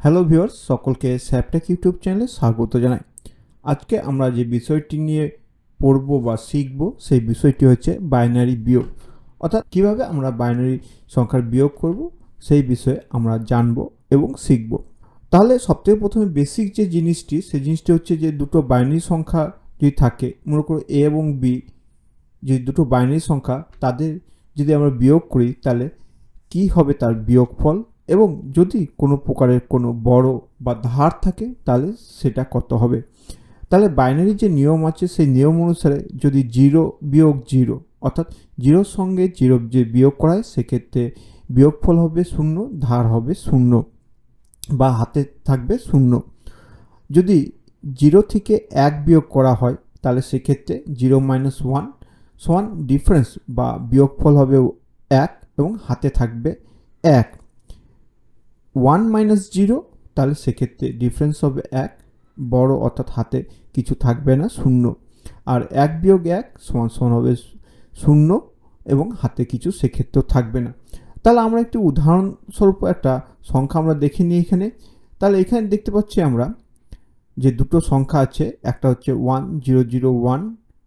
Hello viewers সকলকে স্যাপটেক YouTube চ্যানেলে স্বাগত জানাই। আজকে আমরা যে বিষয়টি নিয়ে পড়ব বা শিখব, সেই বিষয়টি হচ্ছে বাইনারি বিয়োগ। অর্থাৎ কীভাবে আমরা বাইনারি সংখ্যার বিয়োগ করব, সেই বিষয়ে আমরা জানব এবং শিখব। তাহলে সবথেকে প্রথমে বেসিক যে জিনিসটি, সেই জিনিসটি হচ্ছে যে দুটো বাইনারি সংখ্যা যদি থাকে, মনে করো এ এবং বি যে দুটো বাইনারি সংখ্যা তাদের যদি আমরা বিয়োগ করি, তাহলে কি হবে তার বিয়োগফল? এবং যদি কোনো প্রকারের কোনো বড় বা ধার থাকে, তাহলে সেটা কত হবে। তাহলে বাইনারি যে নিয়ম আছে, সেই নিয়ম অনুসারে যদি জিরো বিয়োগ জিরো, অর্থাৎ জিরোর সঙ্গে জিরো যে বিয়োগ করা হয়, সেক্ষেত্রে বিয়োগফল হবে শূন্য, ধার হবে শূন্য বা হাতে থাকবে শূন্য। যদি জিরো থেকে এক বিয়োগ করা হয়, তাহলে সেক্ষেত্রে জিরো মাইনাস ওয়ান সমান ডিফারেন্স বা বিয়োগফল হবে এক এবং হাতে থাকবে এক। ওয়ান মাইনাস জিরো তাহলে সেক্ষেত্রে ডিফারেন্স হবে এক, বড় অর্থাৎ হাতে কিছু থাকবে না, শূন্য। আর এক বিয়োগ এক সমান সমান হবে শূন্য এবং হাতে কিছু সেক্ষেত্রেও থাকবে না। তাহলে আমরা একটি উদাহরণস্বরূপ একটা সংখ্যা আমরা দেখে নিই এখানে। তাহলে এখানে দেখতে পাচ্ছি আমরা যে দুটো সংখ্যা আছে, একটা হচ্ছে one zero zero one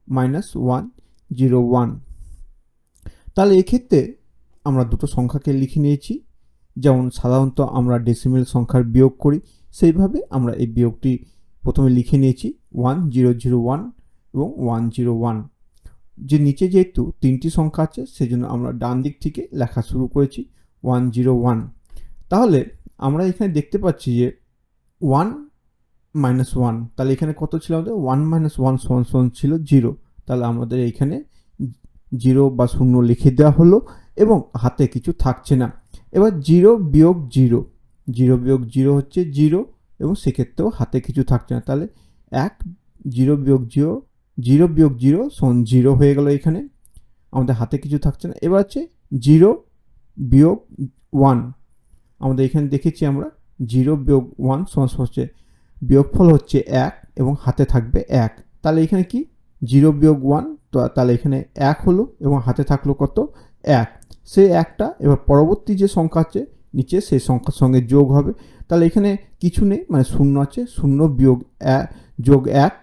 minus one zero one তাহলে এক্ষেত্রে আমরা দুটো সংখ্যাকে লিখে নিয়েছি। যেমন সাধারণত আমরা ডেসিমেল সংখ্যার বিয়োগ করি, সেইভাবে আমরা এই বিয়োগটি প্রথমে লিখে নিয়েছি ওয়ান জিরো জিরো ওয়ান এবং ওয়ান জিরো ওয়ান যে নিচে যেহেতু তিনটি সংখ্যা আছে, সেজন্য আমরা ডান দিক থেকে লেখা শুরু করেছি ওয়ান জিরো ওয়ান তাহলে আমরা এখানে দেখতে পাচ্ছি যে ওয়ান মাইনাস ওয়ান তাহলে এখানে কত ছিল আমাদের? ওয়ান মাইনাস ওয়ান সমান সমান ছিল জিরো তাহলে আমাদের এইখানে জিরো বা শূন্য লিখে দেওয়া হলো এবং হাতে কিছু থাকছে না। এবার জিরো বিয়োগ জিরো। জিরো বিয়োগ জিরো হচ্ছে জিরো এবং সেক্ষেত্রেও হাতে কিছু থাকছে না। তাহলে এক, জিরো বিয়োগ জিরো জিরো বিয়োগ জিরো সন জিরো হয়ে গেল এখানে। আমাদের হাতে কিছু থাকছে না। এবার হচ্ছে জিরো বিয়োগ ওয়ান। আমাদের এখানে দেখেছি আমরা জিরো বিয়োগ ওয়ান সমান হচ্ছে বিয়োগফল হচ্ছে এক এবং হাতে থাকবে এক। তাহলে এখানে কি? জিরো বিয়োগ ওয়ান তাহলে এখানে এক হলো এবং হাতে থাকল কত? এক। সেই একটা, এবার পরবর্তী যে সংখ্যা আছে, নিচে সেই সংখ্যার সঙ্গে যোগ হবে। তাহলে এখানে কিছু নেই মানে শূন্য আছে, শূন্য বিয়োগ এক যোগ এক।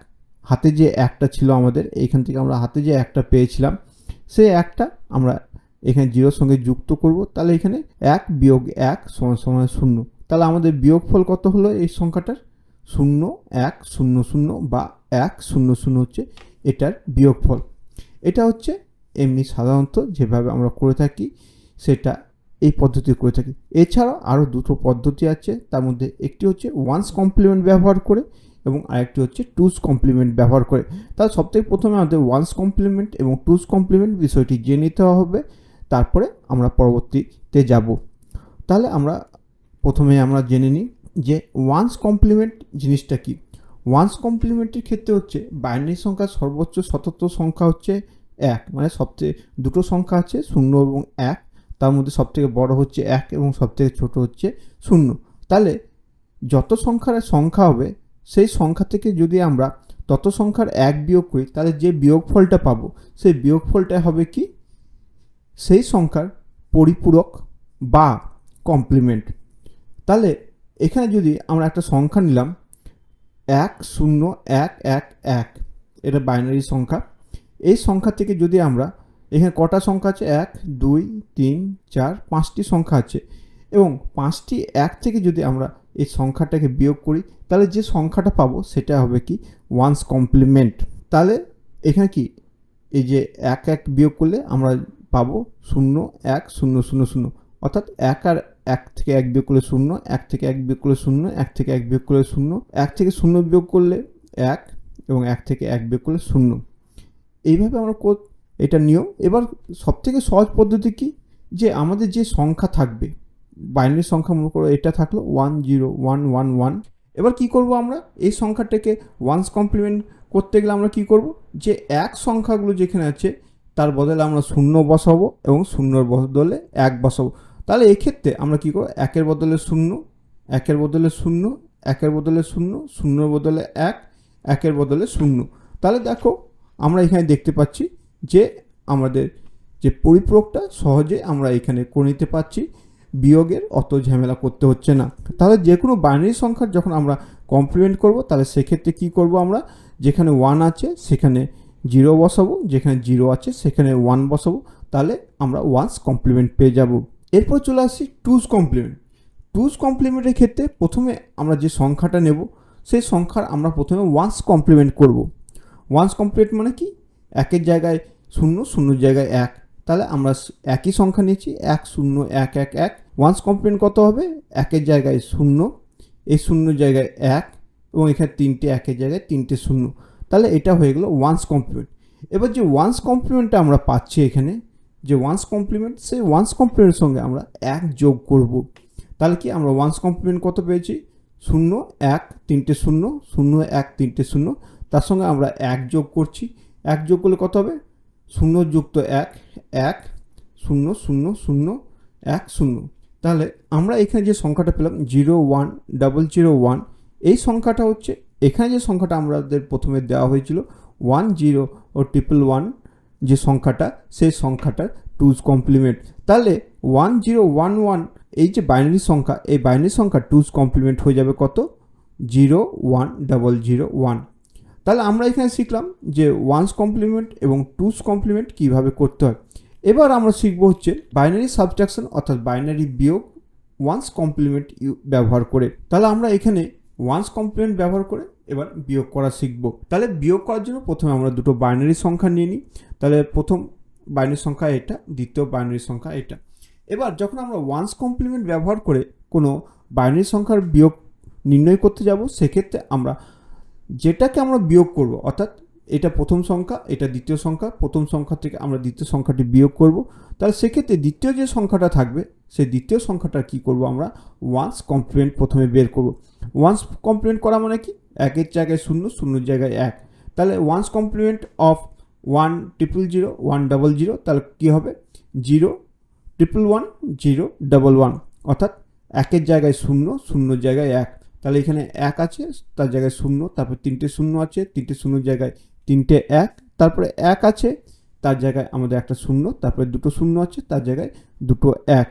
হাতে যে একটা ছিল আমাদের এইখান থেকে আমরা হাতে যে একটা পেয়েছিলাম, সে একটা আমরা এখানে জিরোর সঙ্গে যুক্ত করব। তাহলে এখানে এক বিয়োগ এক সমান সমান শূন্য। তাহলে আমাদের বিয়োগফল কত হলো এই সংখ্যাটার? শূন্য এক শূন্য শূন্য বা এক শূন্য শূন্য হচ্ছে এটার বিয়োগফল। এটা হচ্ছে এমনি সাধারণত যেভাবে আমরা করে থাকি, সেটা এই পদ্ধতি করে থাকি। এছাড়াও আরও দুটো পদ্ধতি আছে, তার মধ্যে একটি হচ্ছে ওয়ান্স কমপ্লিমেন্ট ব্যবহার করে এবং আরেকটি হচ্ছে টুস কমপ্লিমেন্ট ব্যবহার করে। তাহলে সবথেকে প্রথমে আমাদের ওয়ান্স কমপ্লিমেন্ট এবং টুস কমপ্লিমেন্ট বিষয়টি জেনে নিতে হবে, তারপরে আমরা পরবর্তীতে যাব। তাহলে আমরা প্রথমে আমরা জেনে নিই যে ওয়ান্স কমপ্লিমেন্ট জিনিসটা কি। ওয়ান্স কমপ্লিমেন্টের ক্ষেত্রে হচ্ছে বাইনারি সংখ্যার সর্বোচ্চ শতত্ব সংখ্যা হচ্ছে এক মানে সবচেয়ে দুটো সংখ্যা আছে শূন্য এবং এক, তার মধ্যে সবথেকে বড় হচ্ছে এক এবং সবথেকে ছোট হচ্ছে শূন্য। তাহলে যত সংখ্যার সংখ্যা হবে, সেই সংখ্যা থেকে যদি আমরা তত সংখ্যার এক বিয়োগ করি, তাহলে যে বিয়োগফলটা পাবো, সেই বিয়োগফলটা হবে কি? সেই সংখ্যার পরিপূরক বা কমপ্লিমেন্ট তাহলে এখানে যদি আমরা একটা সংখ্যা নিলাম, এক, শূন্য, এক এক এক, এটা বাইনারি সংখ্যা। এই সংখ্যা থেকে যদি আমরা, এখানে কটা সংখ্যা আছে? এক, দুই, তিন, চার, পাঁচটি সংখ্যা আছে। এবং পাঁচটি এক থেকে যদি আমরা এই সংখ্যাটাকে বিয়োগ করি, তাহলে যে সংখ্যাটা পাবো সেটা হবে কি? ওয়ান্স কমপ্লিমেন্ট তাহলে এখানে কি? এই যে এক এক বিয়োগ করলে আমরা পাবো শূন্য, এক, শূন্য শূন্য শূন্য। অর্থাৎ এক আর এক থেকে এক বিয়োগ করলে শূন্য, এক থেকে এক বিয়োগ করলে শূন্য, এক থেকে এক বিয়োগ করলে শূন্য, এক থেকে শূন্য বিয়োগ করলে এক, এবং এক থেকে এক বিয়োগ করলে শূন্য। এইভাবে আমরা কো এটা নিয়ম। এবার সবথেকে সহজ পদ্ধতি কি? যে আমাদের যে সংখ্যা থাকবে, বাইনারি সংখ্যা মনে করো এটা থাকল one zero one one one এবার কি করব আমরা? এই সংখ্যাটাকে ওয়ান্স কমপ্লিমেন্ট করতে গেলে আমরা কি করব? যে এক সংখ্যাগুলো যেখানে আছে, তার বদলে আমরা শূন্য বসাবো এবং শূন্যর বদলে এক বসাবো। তাহলে এক্ষেত্রে আমরা কী করব? একের বদলে শূন্য, একের বদলে শূন্য, একের বদলে শূন্য, শূন্যর বদলে এক, একের বদলে শূন্য। তাহলে দেখো আমরা এখানে দেখতে পাচ্ছি যে আমাদের যে পরিপূরকটা সহজে আমরা এখানে করে নিতে পারছি। বিয়োগের অত ঝামেলা করতে হচ্ছে না। তাহলে যে কোনো বাইনারি সংখ্যার যখন আমরা কমপ্লিমেন্ট করব, তাহলে সেক্ষেত্রে কি করব আমরা? যেখানে ওয়ান আছে, সেখানে জিরো বসাবো। যেখানে জিরো আছে, সেখানে ওয়ান বসাবো। তাহলে আমরা ওয়ান্স কমপ্লিমেন্ট পেয়ে যাব। এরপর চলে আসি টুস কমপ্লিমেন্ট টুস কমপ্লিমেন্টের ক্ষেত্রে প্রথমে আমরা যে সংখ্যাটা নেব, সেই সংখ্যার আমরা প্রথমে ওয়ান্স কমপ্লিমেন্ট করব। ওয়ান্স কমপ্লিট মানে কি? একের জায়গায় শূন্য শূন্য জায়গায় এক। তাহলে আমরা একই সংখ্যা নিয়েছি, এক, শূন্য, এক এক এক। ওয়ান্স কমপ্লিমেন্ট কত হবে? একের জায়গায় শূন্য, এই শূন্য জায়গায় এক, এবং এখানে তিনটে একের জায়গায় তিনটে শূন্য। তাহলে এটা হয়ে গেলো ওয়ান্স কমপ্লিমেন্ট এবার যে ওয়ান্স কমপ্লিমেন্টটা আমরা পাচ্ছি এখানে, যে ওয়ান্স কমপ্লিমেন্ট সেই ওয়ান্স কমপ্লিমেন্টের সঙ্গে আমরা এক যোগ করব। তাহলে কি আমরা ওয়ান্স কমপ্লিমেন্ট কত পেয়েছি? শূন্য, এক, তিনটে শূন্য শূন্য, এক, তিনটে শূন্য। তার সঙ্গে আমরা এক যোগ করছি। এক যোগ করলে কত হবে? শূন্য যুক্ত এক এক, শূন্য শূন্য শূন্য, এক, শূন্য। তাহলে আমরা এখানে যে সংখ্যাটা পেলাম, zero, one, double zero, one, এই সংখ্যাটা হচ্ছে, এখানে যে সংখ্যাটা আমাদের প্রথমে দেওয়া হয়েছিল, ওয়ান, জিরো ও ট্রিপল ওয়ান যে সংখ্যাটা, সেই সংখ্যাটার টুজ কমপ্লিমেন্ট। তাহলে ওয়ান, জিরো, ওয়ান ওয়ান, এই যে বাইনারি সংখ্যা, এই বাইনারি সংখ্যা টুজ কমপ্লিমেন্ট হয়ে যাবে কত? Zero, one, double zero, one. তাহলে আমরা এখানে শিখলাম যে ওয়ান্স কমপ্লিমেন্ট এবং টুস কমপ্লিমেন্ট কীভাবে করতে হয়। এবার আমরা শিখব হচ্ছে বাইনারি সাবট্রাকশন অর্থাৎ বাইনারি বিয়োগ ওয়ান্স কমপ্লিমেন্ট ব্যবহার করে। তাহলে আমরা এখানে ওয়ান্স কমপ্লিমেন্ট ব্যবহার করে এবার বিয়োগ করা শিখব। তাহলে বিয়োগ করার জন্য প্রথমে আমরা দুটো বাইনারি সংখ্যা নিয়ে নিই। তাহলে প্রথম বাইনারি সংখ্যা এটা, দ্বিতীয় বাইনারি সংখ্যা এটা। এবার যখন আমরা ওয়ান্স কমপ্লিমেন্ট ব্যবহার করে কোনো বাইনারি সংখ্যার বিয়োগ নির্ণয় করতে যাব, সেক্ষেত্রে আমরা যেটাকে আমরা বিয়োগ করব, অর্থাৎ এটা প্রথম সংখ্যা, এটা দ্বিতীয় সংখ্যা, প্রথম সংখ্যা থেকে আমরা দ্বিতীয় সংখ্যাটি বিয়োগ করব, তাহলে সেক্ষেত্রে দ্বিতীয় যে সংখ্যাটা থাকবে, সেই দ্বিতীয় সংখ্যাটা কি করব আমরা? ওয়ান্স কমপ্লিমেন্ট প্রথমে বের করব। ওয়ান্স কমপ্লিমেন্ট করা মানে কি? একের জায়গায় শূন্য, শূন্যর জায়গায় এক। তাহলে one's complement of one triple zero one double zero তাহলে কী হবে? Zero triple one zero double one অর্থাৎ একের জায়গায় শূন্য, শূন্যর জায়গায় এক। তাহলে এখানে এক আছে, তার জায়গায় শূন্য, তারপর তিনটে শূন্য আছে, তিনটে শূন্যর জায়গায় তিনটে এক, তারপরে এক আছে, তার জায়গায় আমাদের একটা শূন্য, তারপরে দুটো শূন্য আছে, তার জায়গায় দুটো এক।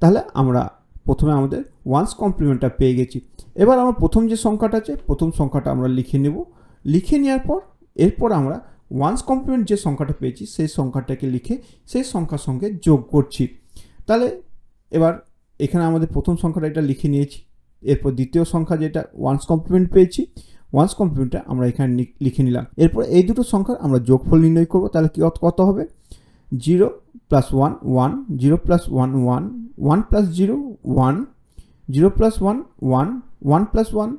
তাহলে আমরা প্রথমে আমাদের ওয়ান্স কমপ্লিমেন্টটা পেয়ে গেছি। এবার আমার প্রথম যে সংখ্যাটা আছে, প্রথম সংখ্যাটা আমরা লিখে নেব। লিখে নেওয়ার পর, এরপর আমরা ওয়ান্স কমপ্লিমেন্ট যে সংখ্যাটা পেয়েছি, সেই সংখ্যাটাকে লিখে সেই সংখ্যার সঙ্গে যোগ করছি। তাহলে এবার এখানে আমাদের প্রথম সংখ্যাটা এটা লিখে নিয়েছি। এরপর দ্বিতীয় সংখ্যা যেটা ওয়ান্স কমপ্লিমেন্ট পেয়েছি ওয়ান্স কমপ্লিমেন্টটা আমরা এখানে লিখে নিলাম। এরপর এই দুটো সংখ্যার আমরা যোগফল নির্ণয় করব, তাহলে কি কত হবে? Zero plus one one zero plus one one one plus zero one zero plus one one one plus one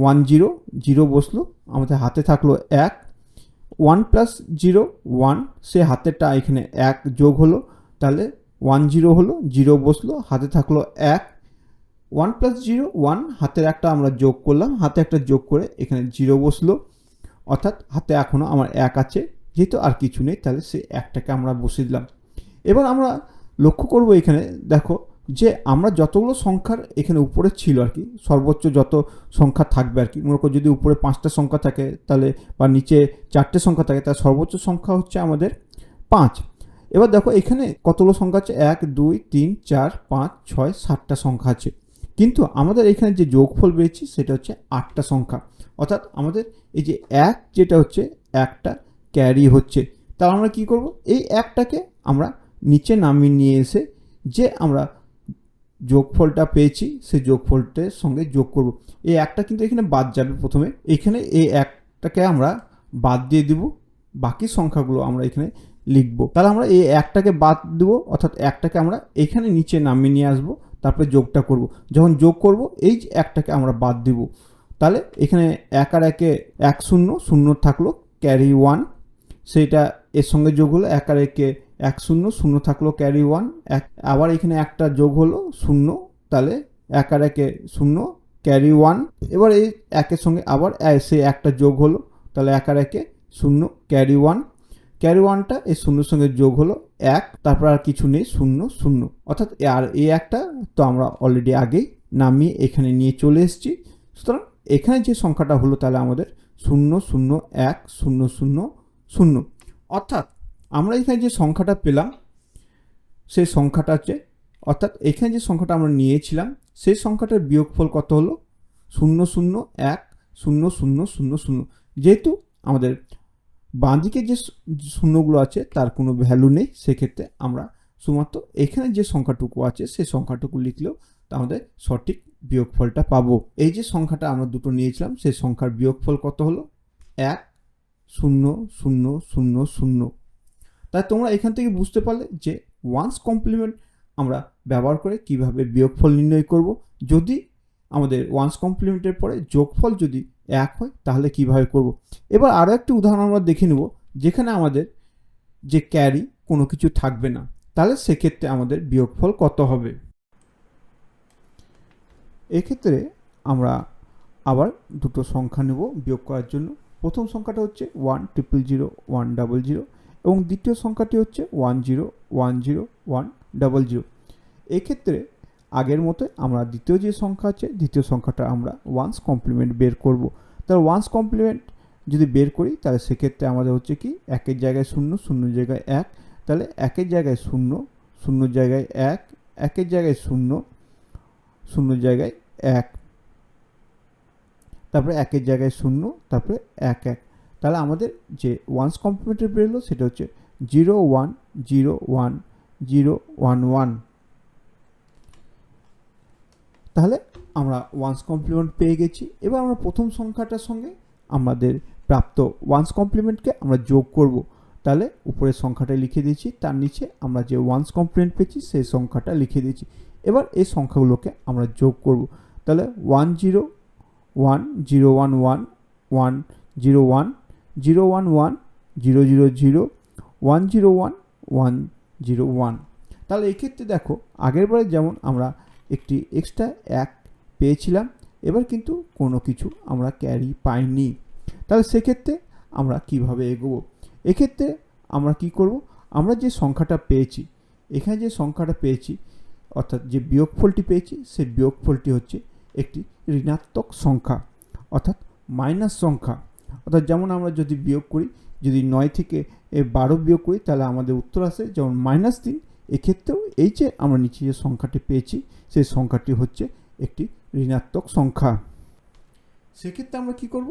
one zero zero বসল, আমাদের হাতে থাকল এক ওয়ান প্লাস জিরো ওয়ান সে হাতেরটা এখানে এক যোগ হলো, তাহলে ওয়ান জিরো হলো জিরো বসল, হাতে থাকল এক ওয়ান প্লাস জিরো, ওয়ান, হাতের একটা আমরা যোগ করলাম, হাতে একটা যোগ করে এখানে জিরো বসল। অর্থাৎ হাতে এখনও আমার এক আছে, যেহেতু আর কিছু নেই, তাহলে সেই একটাকে আমরা বসিয়ে দিলাম। এবার আমরা লক্ষ্য করব এখানে, দেখো, যে আমরা যতগুলো সংখ্যার এখানে উপরে ছিল আর কি, সর্বোচ্চ যত সংখ্যা থাকবে আর কি, মনে করো যদি উপরে পাঁচটা সংখ্যা থাকে, তাহলে বা নিচে চারটে সংখ্যা থাকে, তাহলে সর্বোচ্চ সংখ্যা হচ্ছে আমাদের পাঁচ। এবার দেখো এখানে কতগুলো সংখ্যা আছে? এক, দুই, তিন, চার, পাঁচ, ছয়, সাতটা সংখ্যা আছে। কিন্তু আমাদের এখানে যে যোগফল পেয়েছি সেটা হচ্ছে আটটা সংখ্যা। অর্থাৎ আমাদের এই যে এক যেটা হচ্ছে, একটা ক্যারি হচ্ছে, তাহলে আমরা কি করব? এই একটাকে আমরা নিচে নামিয়ে নিয়ে এসে যে আমরা যোগফলটা পেয়েছি, সেই যোগফলটার সঙ্গে যোগ করব। এই একটা কিন্তু এখানে বাদ যাবে প্রথমে। এখানে এই একটাকে আমরা বাদ দিয়ে দিব। বাকি সংখ্যাগুলো আমরা এখানে লিখব। তাহলে আমরা এই একটাকে বাদ দেবো। অর্থাৎ একটাকে আমরা এখানে নিচে নামিয়ে নিয়ে আসব। তারপরে যোগটা করব। যখন যোগ করব, এই একটাকে আমরা বাদ দিব, তাহলে এখানে এক আর একে এক শূন্য শূন্য থাকল ক্যারি ওয়ান সেইটা এর সঙ্গে যোগ হলো এক আর একে এক শূন্য শূন্য থাকল ক্যারি ওয়ান এক আবার এখানে একটা যোগ হলো শূন্য, তাহলে এক আর একে শূন্য ক্যারি ওয়ান এবার এই একের সঙ্গে আবার সেই একটা যোগ হলো, তাহলে এক আর একে শূন্য ক্যারি ওয়ান ক্যারি ওয়ানটা এই শূন্যর সঙ্গে যোগ হলো এক, তারপর আর কিছু নেই, শূন্য শূন্য। অর্থাৎ আর এই একটা, তো আমরা অলরেডি আগেই নামিয়ে এখানে নিয়ে চলে এসেছি। সুতরাং এখানে যে সংখ্যাটা হলো তাহলে আমাদের শূন্য শূন্য, এক, শূন্য শূন্য শূন্য। অর্থাৎ আমরা এখানে যে সংখ্যাটা পেলাম, সেই সংখ্যাটা হচ্ছে অর্থাৎ এখানে যে সংখ্যাটা আমরা নিয়েছিলাম, সেই সংখ্যাটার বিয়োগফল কত হলো? শূন্য শূন্য, এক, শূন্য শূন্য শূন্য শূন্য। যেহেতু আমাদের বাঁদিকে যে শূন্যগুলো আছে, তার কোনো ভ্যালু নেই। সেক্ষেত্রে আমরা শুধুমাত্র এখানে যে সংখ্যাটুকু আছে, সেই সংখ্যাটুকু লিখলেও আমাদের সঠিক বিয়োগফলটা পাবো। এই যে সংখ্যাটা আমরা দুটো নিয়েছিলাম, সেই সংখ্যার বিয়োগফল কত হলো? এক, শূন্য শূন্য শূন্য শূন্য। তাই তোমরা এখান থেকে বুঝতে পারলে যে ওয়ান্স কমপ্লিমেন্ট আমরা ব্যবহার করে কীভাবে বিয়োগফল নির্ণয় করব। যদি আমাদের ওয়ান্স কমপ্লিমেন্টের পরে যোগফল যদি এক হয়, তাহলে কীভাবে করব? এবার আরও একটি উদাহরণ আমরা দেখে নেব, যেখানে আমাদের যে ক্যারি কোনো কিছু থাকবে না, তাহলে সেক্ষেত্রে আমাদের বিয়োগফল কত হবে? এক্ষেত্রে আমরা আবার দুটো সংখ্যা নেব বিয়োগ করার জন্য। প্রথম সংখ্যাটা হচ্ছে one triple zero one double zero এবং দ্বিতীয় সংখ্যাটি হচ্ছে one zero one zero one double zero এক্ষেত্রে আগের মতো আমরা দ্বিতীয় যে সংখ্যা আছে, দ্বিতীয় সংখ্যাটা আমরা ওয়ান্স কমপ্লিমেন্ট বের করব। তাহলে ওয়ান্স কমপ্লিমেন্ট যদি বের করি, তাহলে সেক্ষেত্রে আমাদের হচ্ছে কি, একের জায়গায় শূন্য শূন্য জায়গায় এক। তাহলে একের জায়গায় শূন্য শূন্য জায়গায় এক, একের জায়গায় শূন্য শূন্য জায়গায় এক। তারপরে একের জায়গায় শূন্য, তারপরে এক এক। তাহলে আমাদের যে ওয়ান্স কমপ্লিমেন্টের বের বেরোলো, সেটা হচ্ছে zero one zero one zero one one তাহলে আমরা ওয়ান্স কমপ্লিমেন্ট পেয়ে গেছি। এবার আমরা প্রথম সংখ্যাটার সঙ্গে আমাদের প্রাপ্ত ওয়ান্স কমপ্লিমেন্টকে আমরা যোগ করব। তাহলে উপরের সংখ্যাটা লিখে দিয়েছি, তার নিচে আমরা যে ওয়ান্স কমপ্লিমেন্ট পেয়েছি, সেই সংখ্যাটা লিখে দিয়েছি। এবার এই সংখ্যাগুলোকে আমরা যোগ করব। তাহলে one zero one zero one one one zero one zero one one zero zero zero one zero one one zero one তাহলে এক্ষেত্রে দেখো আগেরবারে যেমন আমরা একটি এক্সট্রা এক পেয়েছিলাম। এবার কিন্তু কোনো কিছু আমরা ক্যারি পাইনি। তাহলে সেক্ষেত্রে আমরা কীভাবে এগোবো? এক্ষেত্রে আমরা কি করব? আমরা যে সংখ্যাটা পেয়েছি, এখানে যে সংখ্যাটা পেয়েছি, অর্থাৎ যে বিয়োগফলটি পেয়েছি, সেই বিয়োগফলটি হচ্ছে একটি ঋণাত্মক সংখ্যা, অর্থাৎ মাইনাস সংখ্যা। অর্থাৎ যেমন আমরা যদি বিয়োগ করি, যদি নয় থেকে বারো বিয়োগ করি, তাহলে আমাদের উত্তর আসে যেমন মাইনাস তিন। এক্ষেত্রেও এই যে আমরা নিচে যে সংখ্যাটি পেয়েছি সেই সংখ্যাটি হচ্ছে একটি ঋণাত্মক সংখ্যা। সেক্ষেত্রে আমরা কি করব?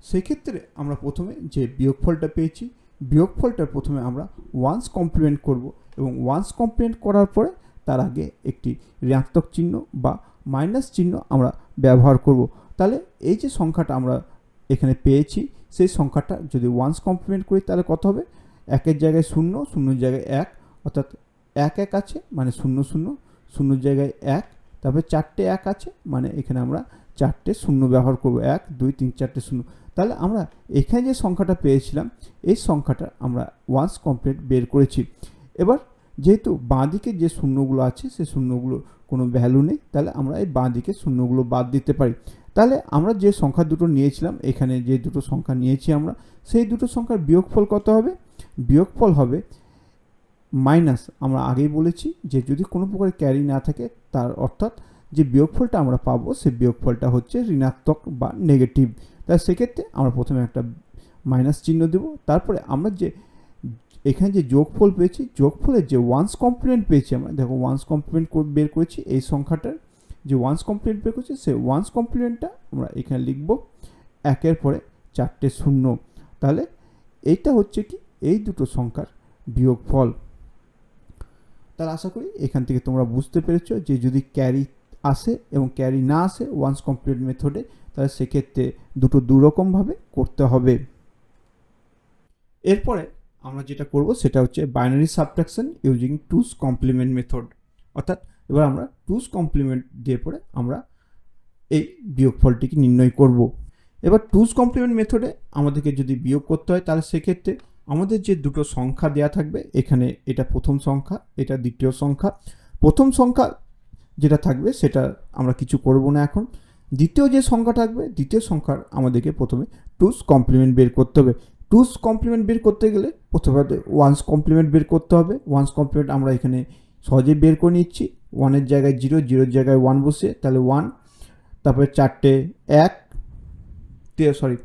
সেক্ষেত্রে আমরা প্রথমে যে বিয়োগফলটা পেয়েছি, বিয়োগফলটা প্রথমে আমরা ওয়ান্স কমপ্লিমেন্ট করব এবং ওয়ান্স কমপ্লিমেন্ট করার পরে তার আগে একটি ঋণাত্মক চিহ্ন বা মাইনাস চিহ্ন আমরা ব্যবহার করব। তাহলে এই যে সংখ্যাটা আমরা এখানে পেয়েছি, সেই সংখ্যাটা যদি ওয়ান্স কমপ্লিমেন্ট করি তাহলে কত হবে? একের জায়গায় শূন্য, শূন্যর জায়গায় এক, অর্থাৎ এক এক আছে মানে শূন্য শূন্য। শূন্যর জায়গায় এক, তারপরে চারটে এক আছে মানে এখানে আমরা চারটে শূন্য ব্যবহার করব। এক, দুই, তিন, চারটে শূন্য। তাহলে আমরা এখানে যে সংখ্যাটা পেয়েছিলাম, এই সংখ্যাটা আমরা ওয়ান্স কমপ্লিট বের করেছি। এবার যেহেতু বাঁদিকে যে শূন্যগুলো আছে সেই শূন্যগুলো কোনো ভ্যালু নেই, তাহলে আমরা এই বাঁদিকে শূন্যগুলো বাদ দিতে পারি। তাহলে আমরা যে সংখ্যা দুটো নিয়েছিলাম, এখানে যে দুটো সংখ্যা নিয়েছি আমরা, সেই দুটো সংখ্যার বিয়োগফল কত হবে? বিয়োগফল হবে মাইনাস আমরা আগেই বলেছি যে যদি কোনো প্রকার ক্যারি না থাকে, তার অর্থাৎ যে বিয়োগফলটা আমরা পাবো, সেই বিয়োগফলটা হচ্ছে ঋণাত্মক বা নেগেটিভ তাই সেক্ষেত্রে আমরা প্রথমে একটা মাইনাস চিহ্ন দেব। তারপরে আমরা যে এখানে যে যোগফল পেয়েছি, যোগফলের যে ওয়ান্স কমপ্লিমেন্ট পেয়েছি আমরা, দেখো ওয়ান্স কমপ্লিমেন্ট বের করেছি এই সংখ্যাটার, যে ওয়ান্স কমপ্লিমেন্ট বের করেছি, সেই ওয়ান্স কমপ্লিমেন্টটা আমরা এখানে লিখব একের পরে চারটে শূন্য। তাহলে এইটা হচ্ছে কি? এই দুটো সংখ্যার বিয়োগফল। তাহলে আশা করি। এখান থেকে তোমরা বুঝতে পেরেছ যে যদি ক্যারি আসে এবং ক্যারি না আসে ওয়ান্স কমপ্লিট মেথডে তাহলে সেক্ষেত্রে দুটো দুরকমভাবে করতে হবে। এরপরে আমরা যেটা করব সেটা হচ্ছে binary subtraction using two's complement method অর্থাৎ এবার আমরা টুস কমপ্লিমেন্ট দিয়ে পরে আমরা এই বিয়োগফলটিকে নির্ণয় করব। এবার টুস কমপ্লিমেন্ট মেথডে আমাদেরকে যদি বিয়োগ করতে হয়, তাহলে সেক্ষেত্রে আমাদের যে দুটো সংখ্যা দেয়া থাকবে, এখানে এটা প্রথম সংখ্যা, এটা দ্বিতীয় সংখ্যা। প্রথম সংখ্যা যেটা থাকবে, সেটা আমরা কিছু করব না এখন। দ্বিতীয় যে সংখ্যা থাকবে, দ্বিতীয় সংখ্যার আমাদেরকে প্রথমে টুস কমপ্লিমেন্ট বের করতে হবে। টুস কমপ্লিমেন্ট বের করতে গেলে প্রথমে ওয়ান্স কমপ্লিমেন্ট বের করতে হবে। ওয়ান্স কমপ্লিমেন্ট আমরা এখানে সহজেই বের করে নিচ্ছি। ওয়ানের জায়গায় জিরো জিরোর জায়গায় ওয়ান বসে তাহলে ওয়ান তারপরে চারটে এক সরি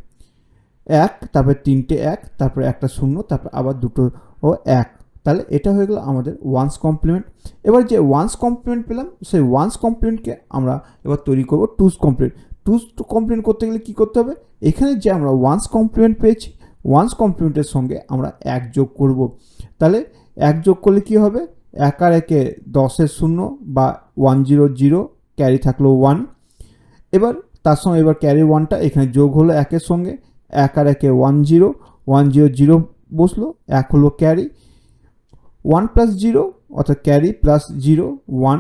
এক, তারপরে তিনটে এক, তারপরে একটা শূন্য, তারপর আবার দুটো ও এক। তাহলে এটা হয়ে গেল আমাদের ওয়ান্স কমপ্লিমেন্ট এবার যে ওয়ান্স কমপ্লিমেন্ট পেলাম, সেই ওয়ান্স কমপ্লিমেন্টকে আমরা এবার তৈরি করব টুস কমপ্লিমেন্ট টুস কমপ্লিমেন্ট করতে গেলে কী করতে হবে? এখানে যে আমরা ওয়ান্স কমপ্লিমেন্ট পেয়েছি ওয়ান্স কমপ্লিমেন্টের সঙ্গে আমরা এক যোগ করব। তাহলে এক যোগ করলে কি হবে? এক আর একে দশের শূন্য বা ওয়ান জিরো জিরো ক্যারি থাকল ওয়ান এবার তার সঙ্গে এবার ক্যারি ওয়ানটা এখানে যোগ হলো একের সঙ্গে। এক আর একে one zero one zero zero বসল, এক হলো ক্যারি ওয়ান প্লাস জিরো অর্থাৎ ক্যারি প্লাস জিরো ওয়ান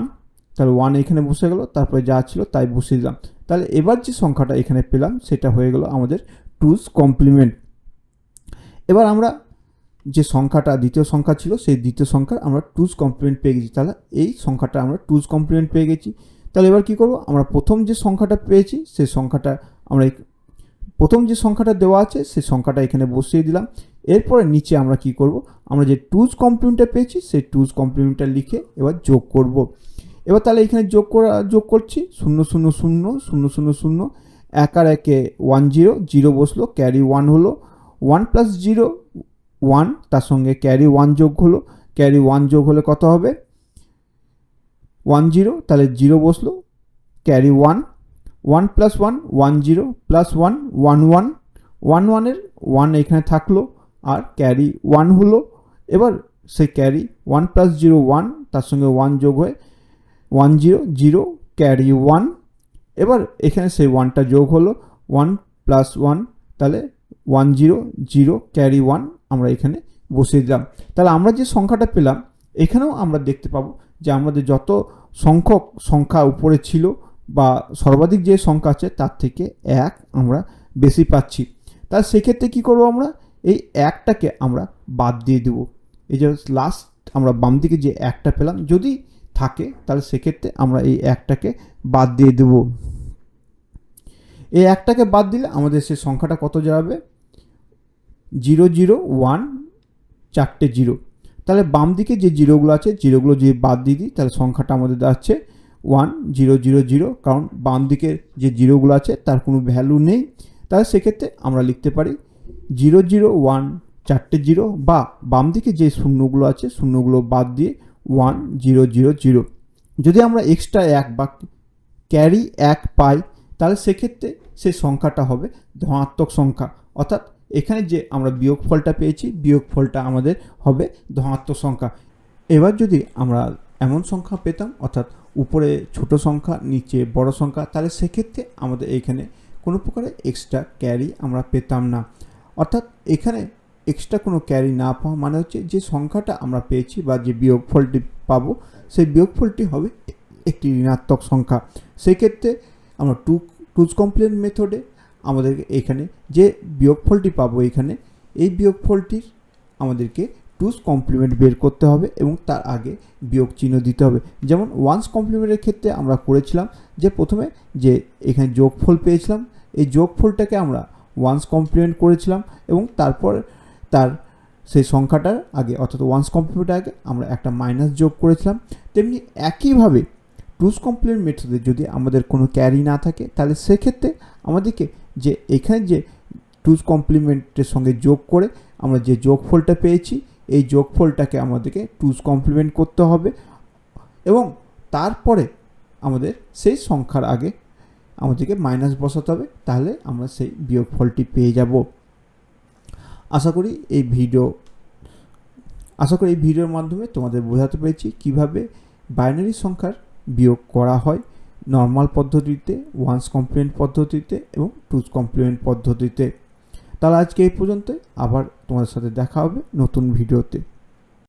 তাহলে ওয়ান এখানে বসে গেল, তারপরে যা ছিল তাই বসিয়ে দিলাম। তাহলে এবার যে সংখ্যাটা এখানে পেলাম, সেটা হয়ে গেল আমাদের টুস কমপ্লিমেন্ট এবার আমরা যে সংখ্যাটা, দ্বিতীয় সংখ্যা ছিল, সেই দ্বিতীয় সংখ্যার আমরা টুস কমপ্লিমেন্ট পেয়ে গেছি। তাহলে এই সংখ্যাটা আমরা টুস কমপ্লিমেন্ট পেয়ে গেছি। তাহলে এবার কি করব? আমরা প্রথম যে সংখ্যাটা পেয়েছি, সেই সংখ্যাটা আমরা প্রথম যে সংখ্যাটা দেওয়া আছে, সেই সংখ্যাটা এখানে বসিয়ে দিলাম। এরপরে নিচে আমরা কি করব? আমরা যে টুজ কমপ্লিমেন্টটা পেয়েছি, সেই টুজ কমপ্লিমেন্টটা লিখে এবার যোগ করব। এবার তাহলে এখানে যোগ করা, যোগ করছি। শূন্য শূন্য শূন্য শূন্য শূন্য শূন্য। এক আর একে ওয়ান জিরো জিরো বসল ক্যারি ওয়ান হলো। ওয়ান প্লাস জিরো ওয়ান তার সঙ্গে ক্যারি ওয়ান যোগ হলো। ক্যারি ওয়ান যোগ হলে কত হবে? ওয়ান জিরো তাহলে জিরো বসল। Carry one one plus one one zero plus one one one one ওয়ানের ওয়ান এখানে থাকল, আর ক্যারি ওয়ান হলো। এবার সেই carry one plus zero one তার সঙ্গে ওয়ান যোগ হয়ে one zero zero carry one এবার এখানে সেই ওয়ানটা যোগ হলো ওয়ান প্লাস ওয়ান তাহলে one zero zero carry one আমরা এখানে বসিয়ে দিলাম। তাহলে আমরা যে সংখ্যাটা পেলাম, এখানেও আমরা দেখতে পাবো যে আমাদের যত সংখ্যক সংখ্যা উপরে ছিল বা সর্বাধিক যে সংখ্যা আছে তার থেকে এক আমরা বেশি পাচ্ছি। তাহলে সেক্ষেত্রে কী করব আমরা? এই একটাকে আমরা বাদ দিয়ে দেব। এই যে লাস্ট আমরা বাম দিকে যে একটা পেলাম, যদি থাকে তাহলে সেক্ষেত্রে আমরা এই একটাকে বাদ দিয়ে দেব। এই একটাকে বাদ দিলে আমাদের সে সংখ্যাটা কত যাবে? জিরো জিরো, ওয়ান, চারটে, জিরো। তাহলে বাম দিকে যে জিরোগুলো আছে, জিরোগুলো যদি বাদ দিয়ে দিই, তাহলে সংখ্যাটা আমাদের দাঁড়াচ্ছে ওয়ান জিরো জিরো জিরো কারণ বাম দিকের যে জিরোগুলো আছে তার কোনো ভ্যালু নেই। তাহলে সেক্ষেত্রে আমরা লিখতে পারি জিরো জিরো ওয়ান চারটে জিরো বা বাম দিকে যে শূন্যগুলো আছে শূন্যগুলো বাদ দিয়ে ওয়ান জিরো জিরো জিরো যদি আমরা এক্সট্রা এক বা ক্যারি এক পাই, তাহলে সেক্ষেত্রে সেই সংখ্যাটা হবে ধনাত্মক সংখ্যা। অর্থাৎ এখানে যে আমরা বিয়োগ ফলটা পেয়েছি বিয়োগ ফলটা আমাদের হবে ধনাত্মক সংখ্যা। এবার যদি আমরা এমন সংখ্যা পেতাম, অর্থাৎ উপরে ছোট সংখ্যা, নিচে বড় সংখ্যা, তাহলে সেক্ষেত্রে আমাদের এখানে কোনো প্রকারের এক্সট্রা ক্যারি আমরা পেতাম না। অর্থাৎ এখানে এক্সট্রা কোনো ক্যারি না পাওয়া মানে হচ্ছে যে সংখ্যাটা আমরা পেয়েছি বা যে বিয়োগফলটি পাবো, সেই বিয়োগফলটি হবে একটি ঋণাত্মক সংখ্যা। সেক্ষেত্রে আমরা টু টুজ কমপ্লেন মেথডে আমাদেরকে এখানে যে বিয়োগফলটি পাবো এখানে, এই বিয়োগফলটির আমাদেরকে টুস কমপ্লিমেন্ট বের করতে হবে এবং তার আগে বিয়োগ চিহ্ন দিতে হবে। যেমন ওয়ান্স কমপ্লিমেন্টের ক্ষেত্রে আমরা করেছিলাম যে প্রথমে যে এখানে যোগফল পেয়েছিলাম, এই যোগফলটাকে আমরা ওয়ান্স কমপ্লিমেন্ট করেছিলাম এবং তারপর তার সেই সংখ্যাটার আগে অর্থাৎ ওয়ান্স কমপ্লিমেন্টের আগে আমরা একটা মাইনাস যোগ করেছিলাম। তেমনি একইভাবে টুস কমপ্লিমেন্ট মেথডে যদি আমাদের কোনো ক্যারি না থাকে, তাহলে সেক্ষেত্রে আমাদেরকে যে এখানে যে টুস কমপ্লিমেন্টের সঙ্গে যোগ করে আমরা যে যোগফলটা পেয়েছি এই যোগফলটাকে আমাদেরকে টুস কমপ্লিমেন্ট করতে হবে এবং তারপরে আমাদের সেই সংখ্যার আগে আমাদেরকে মাইনাস বসাতে হবে, তাহলে আমরা সেই বিয়োগফলটি পেয়ে যাব। আশা করি এই ভিডিও, আশা করি এই ভিডিওর মাধ্যমে তোমাদের বোঝাতে পেরেছি কীভাবে বাইনারি সংখ্যার বিয়োগ করা হয় নর্মাল পদ্ধতিতে ওয়ান্স কমপ্লিমেন্ট পদ্ধতিতে এবং টুস কমপ্লিমেন্ট পদ্ধতিতে। তাহলে আজকে এই পর্যন্তই। আবার তোমাদের সাথে দেখা হবে নতুন ভিডিওতে।